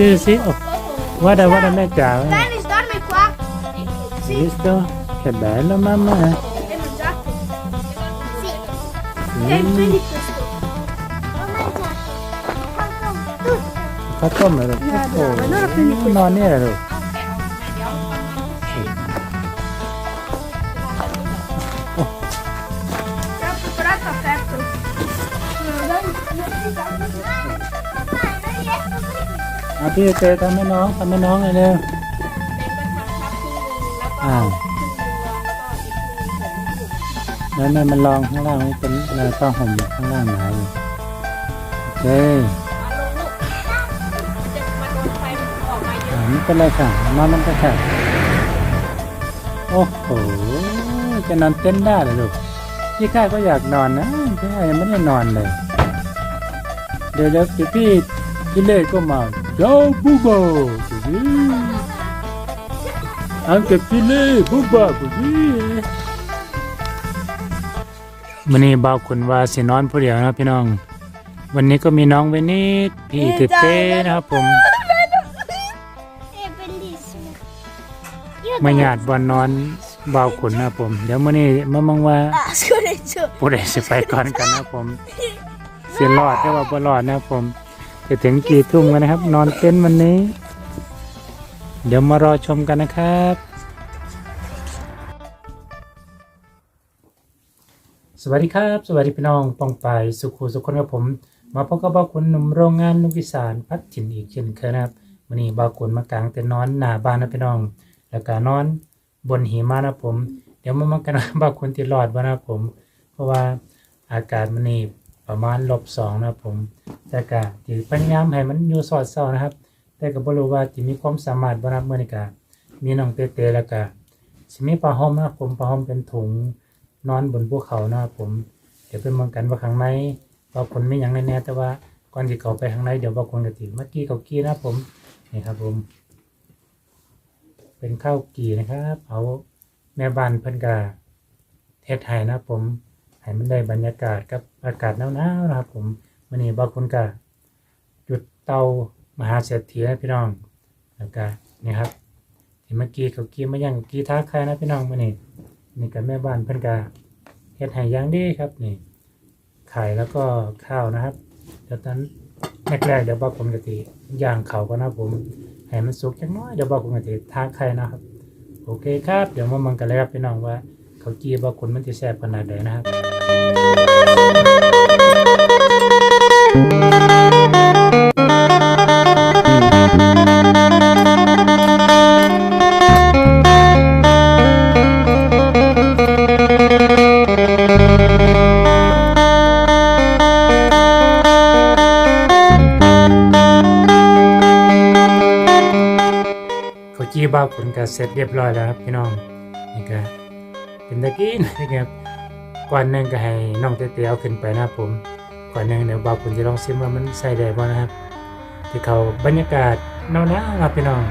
is it? Oh, guarda, guarda me eh. Dennis, dormi qua. Visto? Che bello, mamma. Hai mangiato? Sì. E Mm. prendi questo. Ho mangiato. Fa come? lo- brava, Oh, allora prendi questo. No, nero. Aprite, tama น้องทำให้น้องเลยเร็วอ้าวนั่นนั่นมันลองข้างล่างนี่เป็นอะไรต้องห่มข้างล่างหนาอยู่โอเคอ่าไม่เป็นไรค่ะนอนมันก็ค่ะโอ้โหจะนอนเต้นได้เลยลูกพี่ข้าก็อยากนอนนะพี่ข้ายังไม่ได้นอนเลย เดี๋ยวเดี๋ยวพี่พี่พี่เล่ก็มา เจ้าบูบาอังเก็บพี่เล่บูบาบุบีวันนี้บ่าวคุณว่าสินอนผู้เดียวนะพี่น้อง วันนี้ก็มีน้องเวนิสพี่เต้เต้นะครับผม È bellissimo. มาหยาดบอนนอนบ่าวขุนนะครับผม เดี๋ยวมื้อนี้มามองว่า Ah, scorreggiò. ผู้ใดสิไปก่อนกันนะครับผมเสียรอดได้ว่าบ่รอดนะครับผม จะถึงกี่ทุ่มกันนะครับ นอนเต้นท์วันนี้ เดี๋ยวมารอชมกันนะครับ สวัสดีครับ สวัสดีพี่น้องปองไปสุขุสุขคนกับผม มาพบกับบ่าวคุณหนุ่มโรงงานนุกิสานพัดถิ่นอีกเช่นเคยนะครับวันนี้บ่าวคุณมากางเต็นท์นอนหน้าบ้านนะพี่น้อง แล้วก็นอนบนหิมะนะผม เดี๋ยวมามากันบ่าวคุณติดรอดบ่นะครับผม เพราะว่าอากาศมันนี่ ประมาณลบสองนะครับผม แต่ก็ถือพยายามให้มันอยู่สอดเศร้านะครับ แต่ก็บ่รู้ว่าจะมีความสามารถบ่นะเมื่อนี้ก็มีน้องเต้เต้แล้วก็สิมีผ้าห่มนะครับผมผ้าห่มเป็นถุงนอนบนภูเขานะครับผม เดี๋ยวไปมองกันว่าข้างในว่าผลไม่ยังแน่แต่ว่าก่อนที่เขาไปข้างในเดี๋ยวบอกคนกติเมื่อกี้เขากี้นะผมนี่ครับผม เป็นข้าวกี่นะครับ เอาแม่บ้านเพิ่นกาเทศไทยนะผม ให้มันได้บรรยากาศกับอากาศหนาวๆนะครับ ผมวันนี้บางคนก็จุดเตามหาเศรษฐีนะพี่น้องแล้วก็นี่ครับที่เมื่อกี้เขากี้มายังกี้ท้าใครนะพี่น้องวันนี้นี่กับแม่บ้านเพิ่อนกาเฮ็ดให้อย่างดีครับนี่ไข่แล้วก็ข้าวนะครับเดี๋ยวตอนแรกๆเดี๋ยวบอกผมกะทิย่างเขาก็นะผมให้มันสุกจังน้อยเดี๋ยวบอกผมกะทิทาไข่นะครับโอเคครับ เดี๋ยวมามันกันเลยครับพี่น้องว่าเขาวจีบอกคุณมันจะแซ่บขนาดไหนนะครับ จีบ้าผลก็เสร็จเรียบร้อยแล้วครับพี่น้องนี่ก็เป็นตะกี้นะครับ ก่อนหนึ่งก็ให้น้องเตี้ยๆเอาขึ้นไปนะครับผมก่อนหนึ่งเดี๋ยวบ้าผลจะลองซิมว่ามันใส่ได้บ่นะครับ ที่เขาบรรยากาศหนาวๆครับพี่น้อง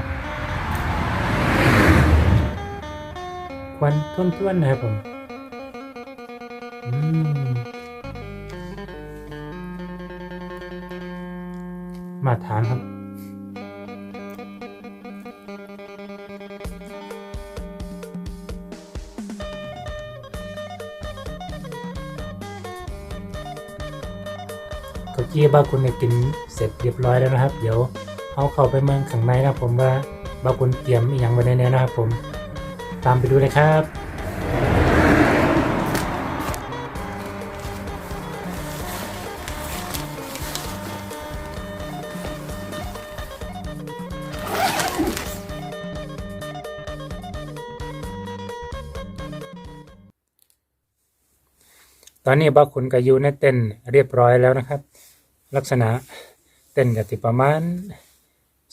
ควันทุ่นๆนะครับผมอืมมาทาน ครับข้าวจี้บาคุณเนี่ยกินเสร็จเรียบร้อยแล้วนะครับ เดี๋ยวเอาเข้าไปเมืองข้างในนะผมว่าบาคุณเตรียมอหย่างไว้ในนี้นะครับผมตามไปดูเลยครับตอนนี้บาคุณก็อยู่ในเต็นเรียบร้อยแล้วนะครับ ลักษณะเต็นท์ก็ติประมาณ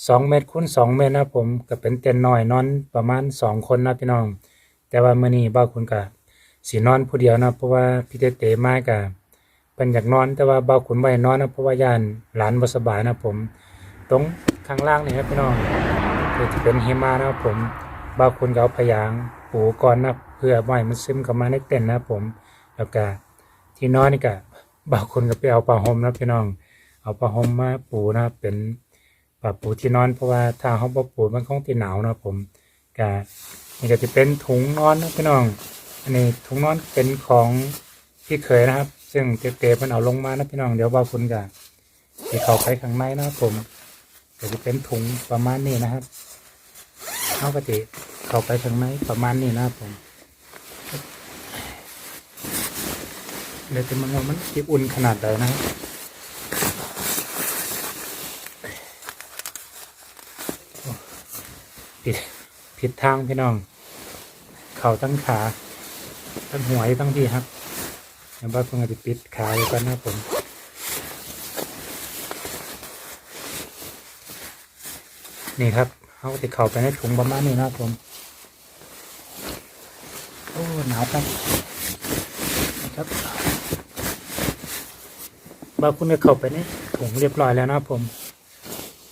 สองเมตรคูณสองเมตรนะผมก็เป็นเต็นน้อยนอนประมาณสองคนนะพี่น้อง แต่ว่ามื้อนี้บ้าคุณก็สีนอนผู้เดียวนะเพราะว่าพี่เตเตมาก็เป็นอยากนอนแต่ว่าบ้าคุณไม่นอนนะเพราะว่ายานหลานบ่สบายนะผม ตรงข้างล่างนี่ครับพี่น้องคือจะเป็นหิมะนะผมบ้าคุณก็เอาพยางปูก่อนนะเพื่อไม่มันซึมเข้ามาในเต็นนะผมแล้วก็ที่นอนนี่ก็บางคนก็ไปเอาผ้าห่มนะพี่น้อง เอาผ้าห่มมาปูนะครับเป็นผ้าว่าปูที่นอนเพราะว่าถ้าเขาบ่ปูมันคงสิหนาวนะผมก็นี่ก็จะเป็นถุงนอนนะพี่น้อง อันนี้ถุงนอนเป็นของพี่เคยนะครับ ซึ่งเตๆมันเอาลงมานะพี่น้องเดี๋ยวว่าคุณก็จะเขาไปข้างในนะครับผมก็จะเป็นถุงประมาณนี้นะครับเขาก็จะเข้าไปข้างในประมาณนี้นะครับผมเดี๋ยวจะมาว่ามันจะอุ่นขนาดใดนะครับโอ้ผิด ผิดทางพี่น้อง เข่าตั้งขาตั้งหัวอยู่ตั้งที่ครับเดี๋ยวบ้านเพิ่งจะปิดขาอยู่กันนะผมนี่ครับเขาก็จะเข่าไปในถุงประมาณนี้นะผมโอ้หนาวจังครับบาคุณก็เข้าไปในถุงเรียบร้อยแล้วนะครับผม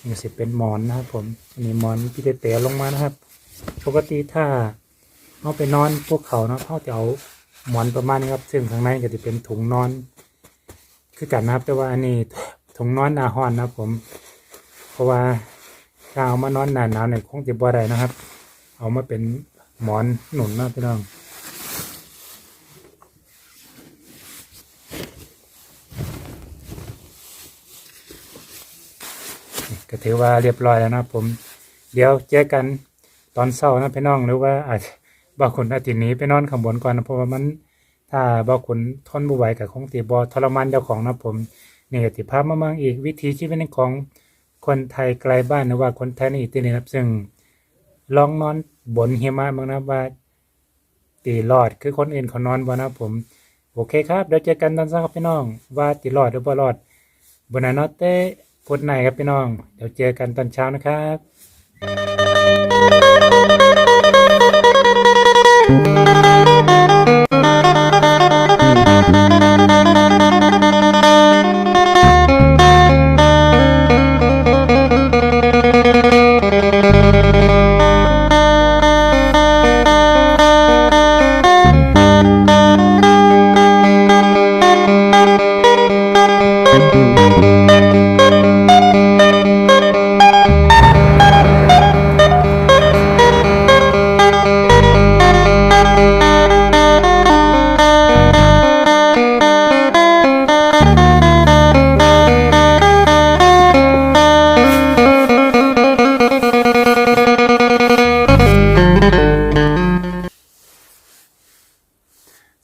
นี่สิเป็นหมอนนะครับผมอันนี้หมอนพี่เต๋ๆลงมานะครับ ปกติถ้าเอาไปนอนพวกเขาเนาะเขาจะเอาหมอนประมาณนี้ครับ ซึ่งข้างในก็จะเป็นถุงนอน คือกันนะครับ แต่ว่าอันนี้ถุงนอนหนาหอนนะผม เพราะว่าถ้าเอามานอนหนาหนาวเนี่ยคงจะบ่ได้นะครับ เอามาเป็นหมอนหนุนนะพี่น้องก็ถือว่าเรียบร้อยแล้วนะผม เดี๋ยวเจอกัน ตอนเช้านะพี่น้องหรือว่าอาจบางคนอาจจะหนีไปนอนข้างบนก่อนนะเพราะว่ามันถ้าบางคนทนบ่ไหวกับคงตีบอทรมานเจ้าของนะผมนี่ก็ติภาพมาบางอีกวิถีชีวิตของคนไทยไกลบ้านหรือว่าคนไทยในอีกที่หนึงครับซึ่งลองนอนบนหิมะบ้างนะว่าตีรอดคือคนอื่นเขานอนบ่นะผมโอเคครับเดี๋ยวเจอกันตอนเช้าครับพี่น้อง ว่าตีรอดหรือบ่รอดบนนอเต้กดไหนครับพี่น้อง เดี๋ยวเจอกันตอนเช้านะครับ Thank you.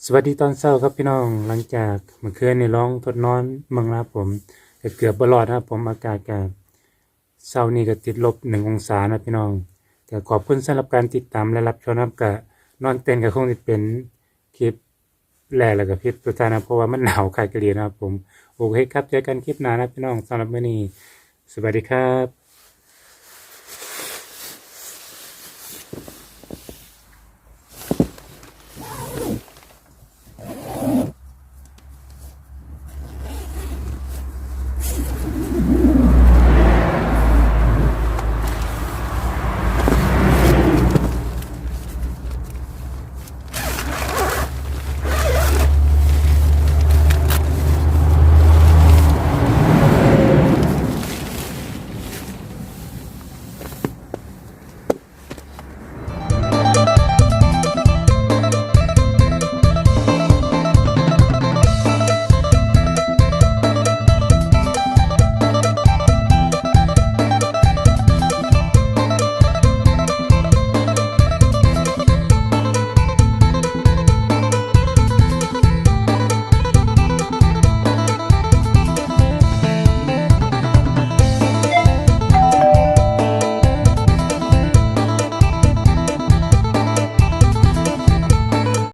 สวัสดีตอนเช้าครับพี่น้องหลังจากเมื่อคืนในร้องทดนอนเมืองนะครับผมเกือบบรอดนะครับผมอากาศก็เช้านี้ก็ติดลบหนึ่งองศานะพี่น้องก็ขอบคุณสำหรับการติดตามและรับชมนะครับก็นอนเต้นก็คงจะเป็นคลิปแรกแล้วก็คลิปสุดท้ายนะเพราะว่ามันหนาวคายกระเดียนะครับผมโอเคครับเจอกันคลิปหน้านะพี่น้องสำหรับมื้อนี้สวัสดีครับ